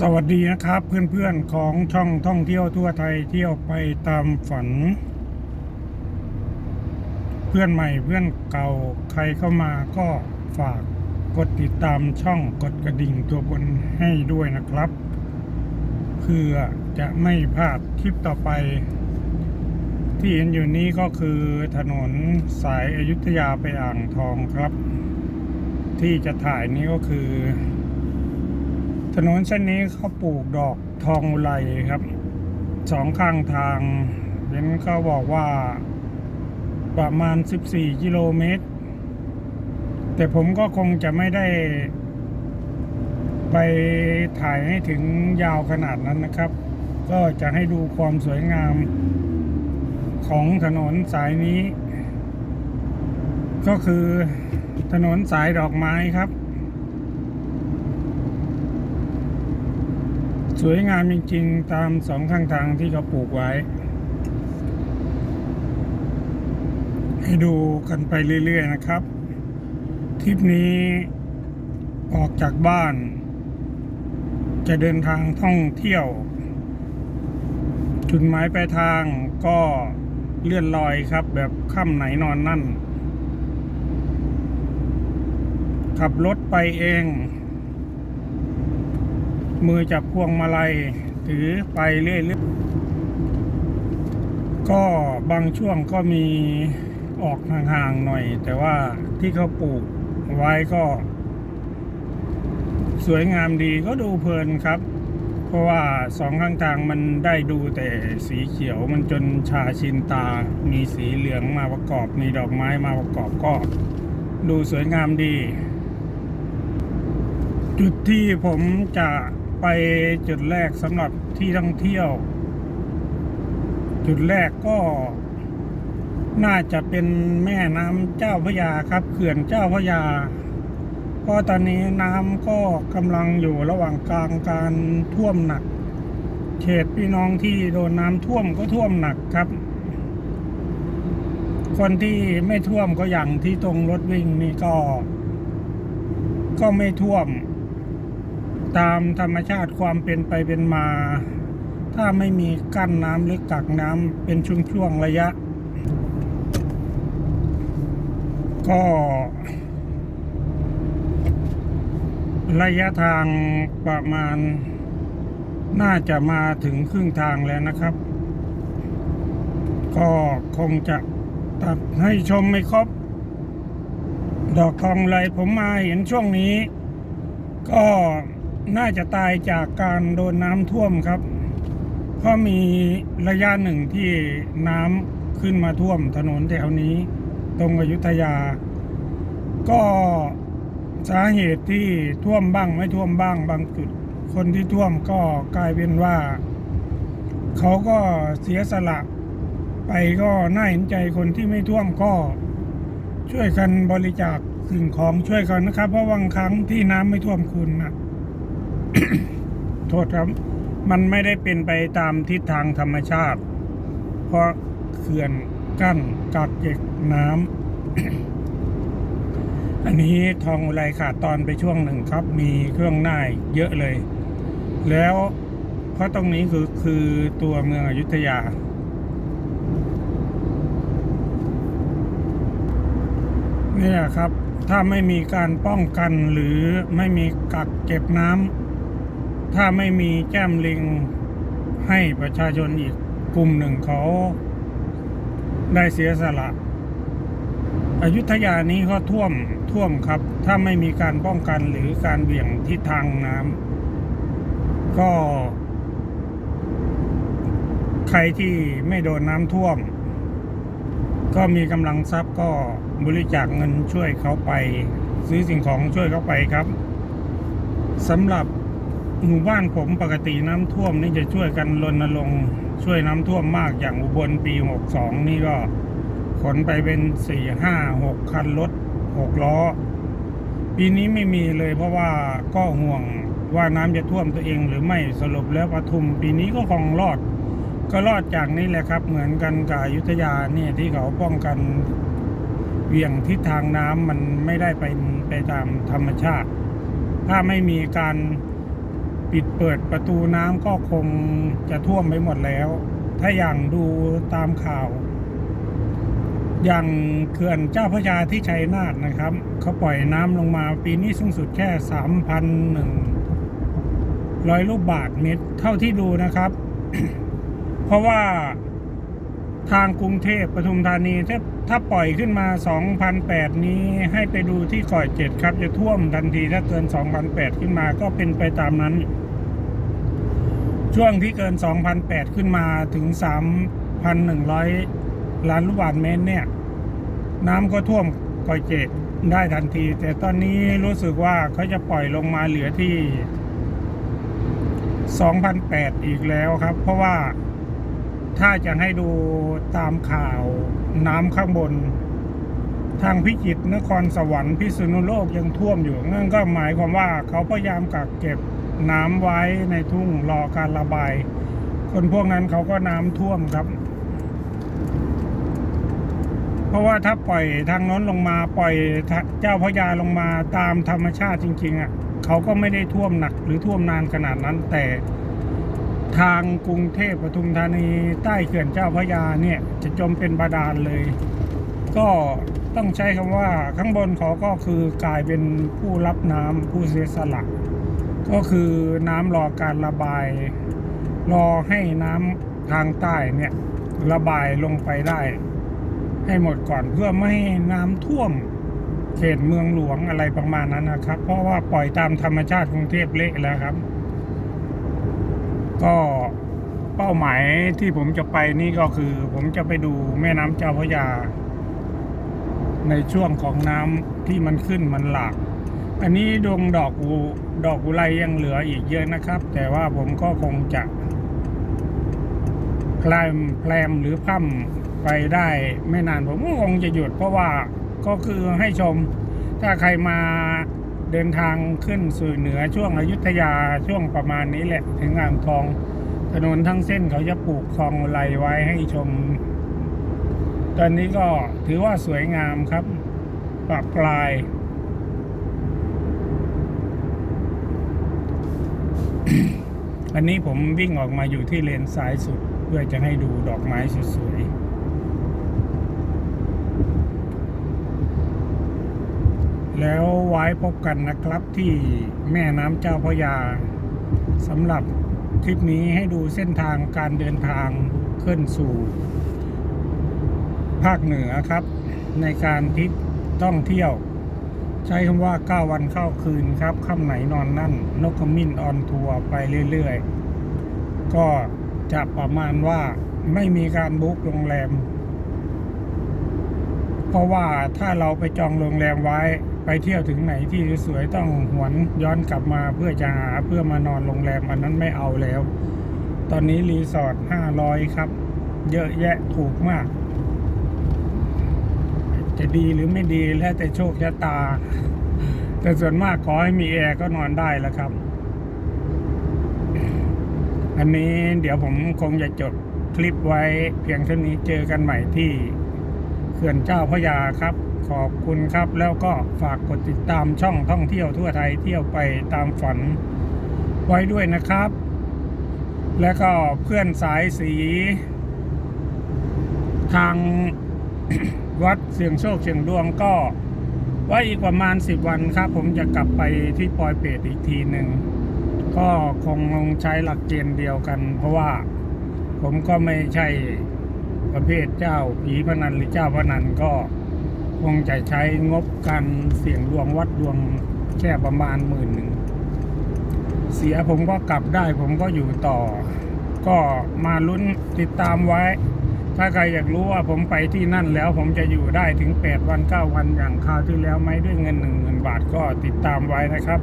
สวัสดีนะครับเพื่อนๆของช่องท่องเที่ยวทั่วไทยเที่ยวไปตามฝัน เพื่อนใหม่เพื่อนเก่าใครเข้ามาก็ฝากกดติดตามช่องกดกระดิ่งตัวบนให้ด้วยนะครับ เพื่อจะไม่พลาดคลิปต่อไป ที่เห็นอยู่นี้ก็คือถนนสายอยุธยาไปอ่างทองครับ ที่จะถ่ายนี้ก็คือ ถนนเส้นนี้เขาปลูกดอกทองอุไรครับ สองข้างทางเห็นเขาบอกว่าประมาณ 14 กิโลเมตร แต่ผมก็คงจะไม่ได้ ไปถ่ายให้ถึงยาวขนาดนั้นนะครับ ก็จะให้ดูความสวยงามของถนนสายนี้ ก็คือถนนสายดอกไม้ครับ สวยงามจริง ๆ ตามสองข้างทางที่เขาปลูกไว้ ให้ดูกันไปเรื่อย ๆ นะครับ ทริปนี้ออกจากบ้าน จะเดินทางท่องเที่ยว จุดหมายปลายทางก็เลื่อนลอยครับ แบบค่ำไหนนอนนั่น ขับรถไปเอง มือจับพวงมาลัยถือไปเรื่อยๆก็บางช่วงก็มีออกห่างๆหน่อย แต่ว่าที่เขาปลูกไว้ก็ สวยงามดีก็ดูเพลินครับ เพราะว่าสองข้างทางมันได้ดูแต่สีเขียวมันจนชาชินตา มีสีเหลืองมาประกอบ มีดอกไม้มาประกอบก็ ดูสวยงามดี จุดที่ผมจะ ไปจุดแรกสำหรับที่ท่องเที่ยว จุดแรกก็น่าจะเป็นแม่น้ำเจ้าพระยาครับเขื่อนเจ้าพระยาเพราะตอนนี้น้ำก็กำลังอยู่ระหว่างกลางการท่วมหนัก เขตพี่น้องที่โดนน้ำท่วมก็ท่วมหนักครับ คนที่ไม่ท่วมก็อย่างที่ตรงรถวิ่งนี่ก็ ก็ไม่ท่วม ตามธรรมชาติความเป็นไปเป็นมา ถ้าไม่มีกั้นน้ำหรือกักน้ำเป็นช่วงๆระยะ ก็ระยะทางประมาณน่าจะมาถึงครึ่งทางแล้วนะครับ ก็คงจะตัดให้ชมไม่ครบ ดอกทองไรผมมาเห็นช่วงนี้ ก็ น่าจะตายจากการโดนน้ำท่วมครับ เพราะมีระยะหนึ่งที่น้ำขึ้นมาท่วมถนนแถวนี้ ตรงอยุธยา ก็สาเหตุที่ท่วมบ้างไม่ท่วมบ้างบางจุด คนที่ท่วมก็กลายเป็นว่า เขาก็เสียสละไปก็น่าเห็นใจคนที่ไม่ท่วมก็ช่วยกันบริจาคสิ่งของช่วยกันนะครับ เพราะบางครั้งที่น้ำไม่ท่วมคุณนะ โทษครับ มันไม่ได้เป็นไปตามทิศทางธรรมชาติ เพราะเขื่อนกั้นกักเก็บน้ำอันนี้ทองอุไรขาดตอนไปช่วงหนึ่งครับ มีเครื่องหน่ายเยอะเลย แล้วเพราะตรงนี้คือคือตัวเมืองอยุธยาเนี่ยครับ ถ้าไม่มีการป้องกันหรือไม่มีกักเก็บน้ำ ถ้าไม่มีแก้มลิงให้ประชาชนอีกกลุ่มหนึ่งเขาได้เสียสละอยุธยานี้ก็ท่วมท่วมครับ ถ้าไม่มีการป้องกันหรือการเบี่ยงทิศทางน้ำก็ ใครที่ไม่โดนน้ำท่วม ก็มีกำลังทรัพย์ก็บริจาคเงินช่วยเขาไป ซื้อสิ่งของช่วยเขาไปครับสำหรับ หมู่บ้านผมปกติน้ำท่วมนี่จะช่วยกันรณรงค์ช่วยน้ำท่วมมากอย่างอุบลปี 62 นี่ก็ขนไปเป็น 4 5 6 คันรถ6ล้อ ปีนี้ไม่มีเลยเพราะว่าก็ห่วงว่าน้ำจะท่วมตัวเองหรือไม่สรุปแล้วปทุมปีนี้ก็คงรอด ก็รอดจากนี้แหละครับ เหมือนกันกับอยุธยาเนี่ยที่เขาป้องกันเบี่ยงทิศทางน้ำมันไม่ได้ไปไปตามธรรมชาติ ถ้าไม่มีการ ปิดเปิดประตูน้ำก็คงจะท่วมไปหมดแล้ว ถ้าอย่างดูตามข่าว อย่างเขื่อนเจ้าพระยาที่ชัยนาทนะครับ เขาปล่อยน้ำลงมาปีนี้สูงสุดแค่สามพันหนึ่งร้อยลูกบาทเมตรเท่าที่ดูนะครับ เพราะว่าทางกรุงเทพปทุมธานีถ้าถ้าปล่อยขึ้นมา 2,008 นี้ให้ไปดูที่ก่อยเจ็ดครับ จะท่วมทันทีถ้าเกิน 2,008 ขึ้นมาก็เป็นไปตามนั้น ช่วงที่เกิน 2,008 ขึ้นมาถึง 3,100 ล้านลูกบาศก์เมตรเนี่ย น้ำก็ท่วมก่อยเจ็ดได้ทันที แต่ตอนนี้รู้สึกว่าเขาจะปล่อยลงมาเหลือที่ 2,008 อีกแล้วครับ เพราะว่าถ้าจะให้ดูตามข่าวน้ำข้างบน ทางพิจิตรนครสวรรค์พิษณุโลกยังท่วมอยู่ นั่นก็หมายความว่าเขาพยายามกักเก็บ น้ำไว้ในทุ่งรอการระบาย คนพวกนั้นเขาก็น้ำท่วมครับ เพราะว่าถ้าปล่อยทางน้นลงมาปล่อยเจ้าพระยาลงมาตามธรรมชาติจริง ๆอะเขาก็ไม่ได้ท่วมหนักหรือท่วมนานขนาดนั้น แต่ทางกรุงเทพปทุมธานีใต้เขื่อนเจ้าพระยาเนี่ย จะจมเป็นบาดาลเลย ก็ต้องใช้คำว่าข้างบนเขาก็คือกลายเป็นผู้รับน้ำผู้เสียสละ ก็คือน้ำรอการระบาย รอให้น้ำทางใต้เนี่ยระบายลงไปได้ ให้หมดก่อนเพื่อไม่ให้น้ำท่วมเขตเมืองหลวงอะไรประมาณนั้นนะครับ เพราะว่าปล่อยตามธรรมชาติกรุงเทพเละแล้วครับ ก็เป้าหมายที่ผมจะไปนี่ก็คือ ผมจะไปดูแม่น้ำเจ้าพระยา ในช่วงของน้ำที่มันขึ้นมันหลาก อันนี้ดวงดอกอูดอกอุไรยังเหลืออีกเยอะนะครับ แต่ว่าผมก็คงจะแพลมแพลมหรือพั่มไปได้ไม่นานผมก็คงจะหยุด เพราะว่าก็คือให้ชม ถ้าใครมาเดินทางขึ้นสู่เหนือช่วงอยุธยาช่วงประมาณนี้แหละ ถึงอ่างทองถนนทั้งเส้นเขาจะปลูกคลองไรไว้ให้ชม ตอนนี้ก็ถือว่าสวยงามครับปรับปลาย อันนี้ผมวิ่งออกมาอยู่ที่เลนซ้ายสุด เพื่อจะให้ดูดอกไม้สวยๆ แล้วไว้พบกันนะครับที่แม่น้ำเจ้าพระยาสำหรับคลิปนี้ให้ดูเส้นทางการเดินทางขึ้นสู่ ภาคเหนือครับ ในการทิปท่องเที่ยว ใช้คำว่า 9 วันเข้าคืนครับค่ำไหนนอนนั่น นกขมิ้นออนทัวร์ไปเรื่อยๆ ก็จะประมาณว่าไม่มีการบุ๊กโรงแรม เพราะว่าถ้าเราไปจองโรงแรมไว้ไปเที่ยวถึงไหนที่สวยต้องหวนย้อนกลับมาเพื่อจะหาเพื่อมานอนโรงแรมอันนั้นไม่เอาแล้ว ตอนนี้รีสอร์ท500 ครับ เยอะแยะถูกมาก จะดีหรือไม่ดีแล้วแต่โชคชะตา แต่ส่วนมากขอให้มีแอร์ก็นอนได้แล้วครับ อันนี้เดี๋ยวผมคงจะจดคลิปไว้เพียงเท่านี้เจอกันใหม่ที่เขื่อนเจ้าพระยาครับ ขอบคุณครับ แล้วก็ฝากกดติดตามช่องท่องเที่ยวทั่วไทยเที่ยวไปตามฝันไว้ด้วยนะครับ แล้วก็เพื่อนสายสี ทาง วัดเสียงโชคเสียงดวงก็ไว่าอีกประมาณสิบวันครับ ผมจะกลับไปที่ปอยเปตอีกทีหนึ่งก็คงลงใช้หลักเกณฑ์เดียวกัน เพราะว่าผมก็ไม่ใช่ประเภทเจ้าผีพนันหรือเจ้าพนันก็คงจะใช้งบการเสี่ยงดวงวัดดวงแค่ประมาณหมื่นหนึ่งเสียผมก็กลับได้ผมก็อยู่ต่อ ก็มาลุ้นติดตามไว้ ถ้าใครอยากรู้ว่าผมไปที่นั่นแล้วผมจะอยู่ได้ถึง 8 วัน 9 วันอย่างคราวที่แล้วไหมด้วยเงิน 1 0,000 บาทก็ติดตามไว้นะครับ